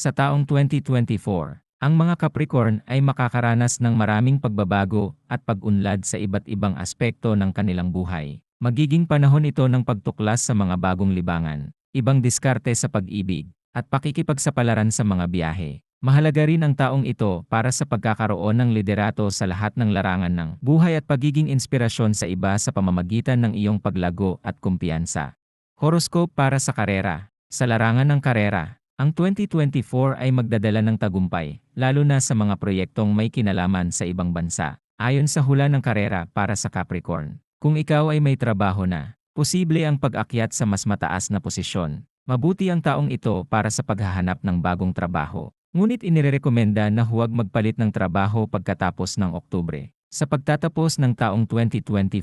Sa taong 2024, ang mga Capricorn ay makakaranas ng maraming pagbabago at pag-unlad sa iba't ibang aspekto ng kanilang buhay. Magiging panahon ito ng pagtuklas sa mga bagong libangan, ibang diskarte sa pag-ibig, at pakikipagsapalaran sa mga biyahe. Mahalaga rin ang taong ito para sa pagkakaroon ng liderato sa lahat ng larangan ng buhay at pagiging inspirasyon sa iba sa pamamagitan ng iyong paglago at kumpiyansa. Horoscope para sa karera. Sa larangan ng karera, ang 2024 ay magdadala ng tagumpay, lalo na sa mga proyektong may kinalaman sa ibang bansa. Ayon sa hula ng karera para sa Capricorn, kung ikaw ay may trabaho na, posible ang pag-akyat sa mas mataas na posisyon. Mabuti ang taong ito para sa paghahanap ng bagong trabaho. Ngunit inirekomenda na huwag magpalit ng trabaho pagkatapos ng Oktubre. Sa pagtatapos ng taong 2024,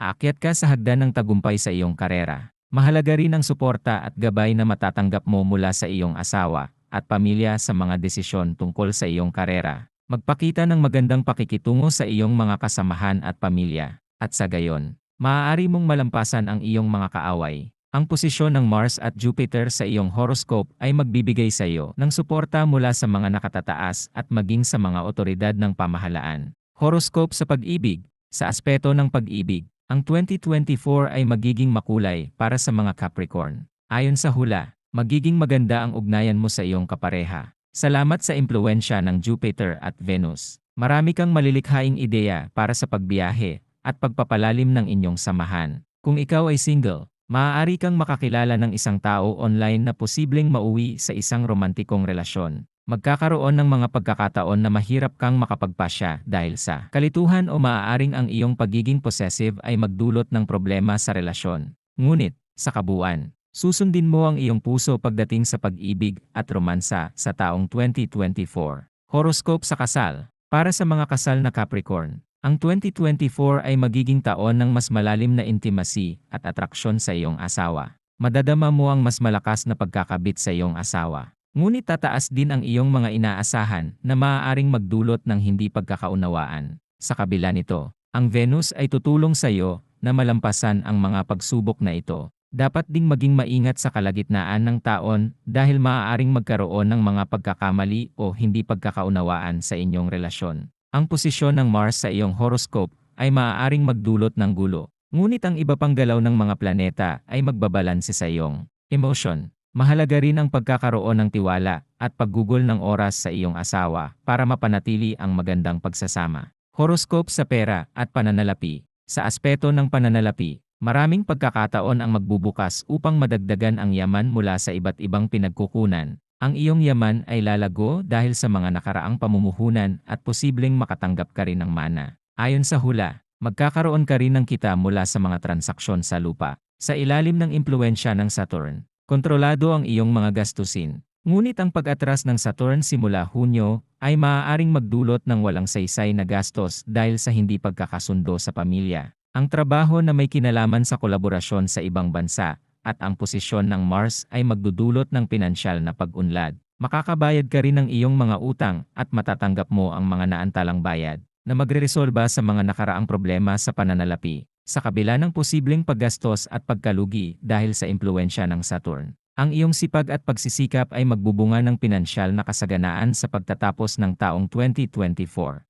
aakyat ka sa hagdan ng tagumpay sa iyong karera. Mahalaga rin ang suporta at gabay na matatanggap mo mula sa iyong asawa at pamilya sa mga desisyon tungkol sa iyong karera. Magpakita ng magandang pakikitungo sa iyong mga kasamahan at pamilya. At sa gayon, maaari mong malampasan ang iyong mga kaaway. Ang posisyon ng Mars at Jupiter sa iyong horoscope ay magbibigay sa iyo ng suporta mula sa mga nakatataas at maging sa mga otoridad ng pamahalaan. Horoscope sa pag-ibig. Sa aspeto ng pag-ibig, ang 2024 ay magiging makulay para sa mga Capricorn. Ayon sa hula, magiging maganda ang ugnayan mo sa iyong kapareha. Salamat sa impluensya ng Jupiter at Venus. Marami kang malilikhaing ideya para sa pagbiyahe at pagpapalalim ng inyong samahan. Kung ikaw ay single, maaari kang makakilala ng isang tao online na posibleng mauwi sa isang romantikong relasyon. Magkakaroon ng mga pagkakataon na mahirap kang makapagpasya dahil sa kalituhan o maaaring ang iyong pagiging possessive ay magdulot ng problema sa relasyon. Ngunit, sa kabuuan, susundin mo ang iyong puso pagdating sa pag-ibig at romansa sa taong 2024. Horoscope sa kasal. Para sa mga kasal na Capricorn, ang 2024 ay magiging taon ng mas malalim na intimacy at atraksyon sa iyong asawa. Madadama mo ang mas malakas na pagkakabit sa iyong asawa. Ngunit tataas din ang iyong mga inaasahan na maaaring magdulot ng hindi pagkakaunawaan. Sa kabila nito, ang Venus ay tutulong sa iyo na malampasan ang mga pagsubok na ito. Dapat ding maging maingat sa kalagitnaan ng taon dahil maaaring magkaroon ng mga pagkakamali o hindi pagkakaunawaan sa inyong relasyon. Ang posisyon ng Mars sa iyong horoscope ay maaaring magdulot ng gulo. Ngunit ang iba pang galaw ng mga planeta ay magbabalanse sa iyong emotion. Mahalaga rin ang pagkakaroon ng tiwala at paggugol ng oras sa iyong asawa para mapanatili ang magandang pagsasama. Horoscope sa pera at pananalapi. Sa aspeto ng pananalapi, maraming pagkakataon ang magbubukas upang madagdagan ang yaman mula sa iba't ibang pinagkukunan. Ang iyong yaman ay lalago dahil sa mga nakaraang pamumuhunan at posibleng makatanggap ka rin ng mana. Ayon sa hula, magkakaroon ka rin ng kita mula sa mga transaksyon sa lupa. Sa ilalim ng impluensya ng Saturn, kontrolado ang iyong mga gastusin. Ngunit ang pag-atras ng Saturn simula Hunyo ay maaaring magdulot ng walang saysay na gastos dahil sa hindi pagkakasundo sa pamilya. Ang trabaho na may kinalaman sa kolaborasyon sa ibang bansa at ang posisyon ng Mars ay magdudulot ng pinansyal na pag-unlad. Makakabayad ka rin ng iyong mga utang at matatanggap mo ang mga naantalang bayad na magreresolba sa mga nakaraang problema sa pananalapi. Sa kabila ng posibleng paggastos at pagkalugi dahil sa impluensya ng Saturn, ang iyong sipag at pagsisikap ay magbubunga ng pinansyal na kasaganaan sa pagtatapos ng taong 2024.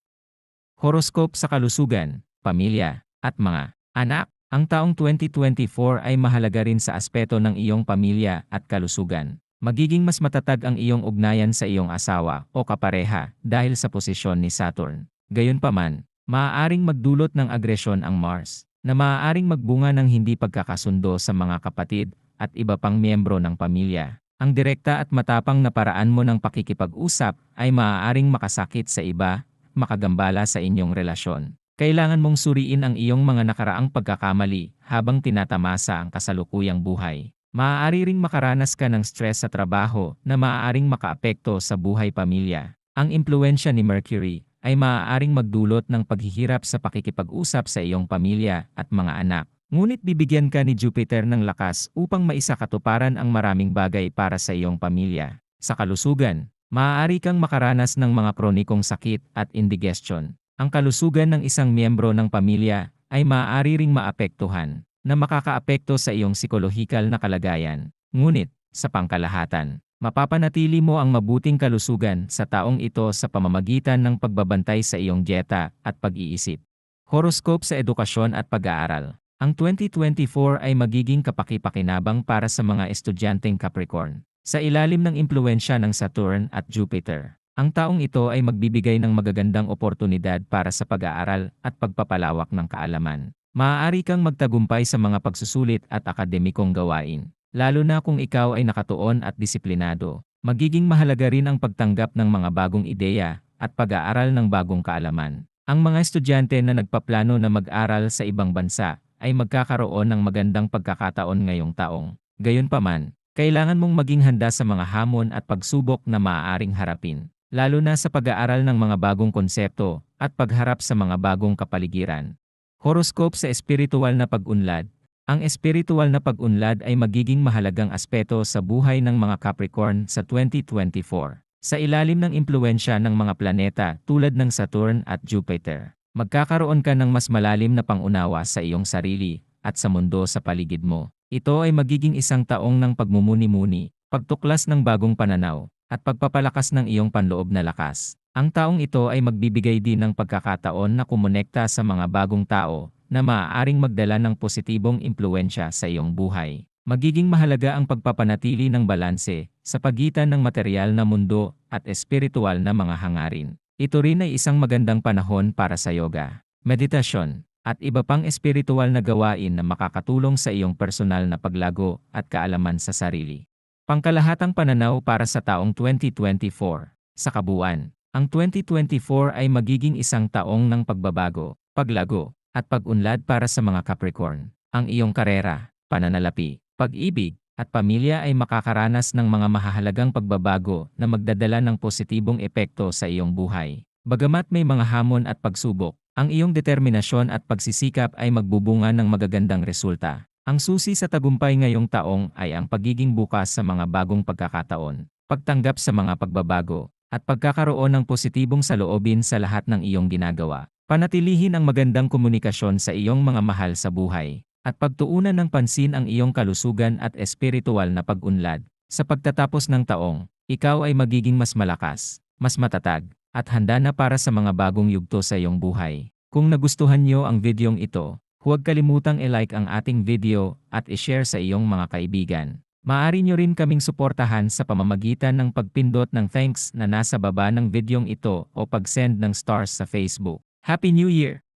Horoscope sa kalusugan, pamilya, at mga anak. Ang taong 2024 ay mahalaga rin sa aspeto ng iyong pamilya at kalusugan. Magiging mas matatag ang iyong ugnayan sa iyong asawa o kapareha dahil sa posisyon ni Saturn. Gayunpaman, maaaring magdulot ng agresyon ang Mars, na maaaring magbunga ng hindi pagkakasundo sa mga kapatid at iba pang miyembro ng pamilya. Ang direkta at matapang na paraan mo ng pakikipag-usap ay maaaring makasakit sa iba, makagambala sa inyong relasyon. Kailangan mong suriin ang iyong mga nakaraang pagkakamali habang tinatamasa ang kasalukuyang buhay. Maaari ring makaranas ka ng stress sa trabaho na maaaring makaapekto sa buhay pamilya. Ang impluensya ni Mercury ay maaaring magdulot ng paghihirap sa pakikipag-usap sa iyong pamilya at mga anak. Ngunit bibigyan ka ni Jupiter ng lakas upang maisakatuparan ang maraming bagay para sa iyong pamilya. Sa kalusugan, maaari kang makaranas ng mga kronikong sakit at indigestion. Ang kalusugan ng isang miyembro ng pamilya ay maaari ring maapektuhan na makakaapekto sa iyong psikolohikal na kalagayan. Ngunit, sa pangkalahatan, mapapanatili mo ang mabuting kalusugan sa taong ito sa pamamagitan ng pagbabantay sa iyong dieta at pag-iisip. Horoscope sa edukasyon at pag-aaral. Ang 2024 ay magiging kapaki-pakinabang para sa mga estudyanteng Capricorn. Sa ilalim ng impluensya ng Saturn at Jupiter, ang taong ito ay magbibigay ng magagandang oportunidad para sa pag-aaral at pagpapalawak ng kaalaman. Maaari kang magtagumpay sa mga pagsusulit at akademikong gawain, lalo na kung ikaw ay nakatuon at disiplinado. Magiging mahalaga rin ang pagtanggap ng mga bagong ideya at pag-aaral ng bagong kaalaman. Ang mga estudyante na nagpaplano na mag-aral sa ibang bansa ay magkakaroon ng magandang pagkakataon ngayong taong. Gayunpaman, kailangan mong maging handa sa mga hamon at pagsubok na maaaring harapin, lalo na sa pag-aaral ng mga bagong konsepto at pagharap sa mga bagong kapaligiran. Horoscope sa espiritual na pag-unlad. Ang espiritual na pag-unlad ay magiging mahalagang aspeto sa buhay ng mga Capricorn sa 2024. Sa ilalim ng impluensya ng mga planeta tulad ng Saturn at Jupiter, magkakaroon ka ng mas malalim na pangunawa sa iyong sarili at sa mundo sa paligid mo. Ito ay magiging isang taong ng pagmumuni-muni, pagtuklas ng bagong pananaw, at pagpapalakas ng iyong panloob na lakas. Ang taong ito ay magbibigay din ng pagkakataon na kumonekta sa mga bagong tao na maaaring magdala ng positibong impluensya sa iyong buhay. Magiging mahalaga ang pagpapanatili ng balanse sa pagitan ng material na mundo at espiritual na mga hangarin. Ito rin ay isang magandang panahon para sa yoga, meditasyon, at iba pang espiritual na gawain na makakatulong sa iyong personal na paglago at kaalaman sa sarili. Pangkalahatang pananaw para sa taong 2024. Sa kabuuan, ang 2024 ay magiging isang taong ng pagbabago, paglago, at pag-unlad para sa mga Capricorn. Ang iyong karera, pananalapi, pag-ibig, at pamilya ay makakaranas ng mga mahahalagang pagbabago na magdadala ng positibong epekto sa iyong buhay. Bagamat may mga hamon at pagsubok, ang iyong determinasyon at pagsisikap ay magbubunga ng magagandang resulta. Ang susi sa tagumpay ngayong taong ay ang pagiging bukas sa mga bagong pagkakataon, pagtanggap sa mga pagbabago, at pagkakaroon ng positibong saloobin sa lahat ng iyong ginagawa. Panatilihin ang magandang komunikasyon sa iyong mga mahal sa buhay, at pagtuunan ng pansin ang iyong kalusugan at espiritual na pag-unlad. Sa pagtatapos ng taong, ikaw ay magiging mas malakas, mas matatag, at handa na para sa mga bagong yugto sa iyong buhay. Kung nagustuhan niyo ang videong ito, huwag kalimutang i-like ang ating video at i-share sa iyong mga kaibigan. Maaari nyo rin kaming suportahan sa pamamagitan ng pagpindot ng thanks na nasa baba ng videong ito o pag-send ng stars sa Facebook. Happy New Year!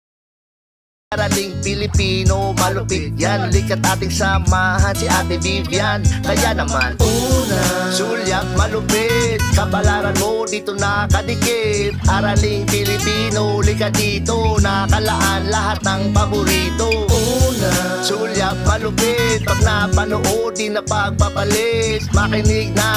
Araling Pilipino, malupit yan. Likat ating samahan si Ate Vivian. Kaya naman Una Sulyak malupit. Kabalaran mo dito nakadikit. Araling Pilipino, likat dito. Nakalaan lahat ng paborito. Una Sulyak malupit. Pag napanood, di na pagpapalit. Makinig na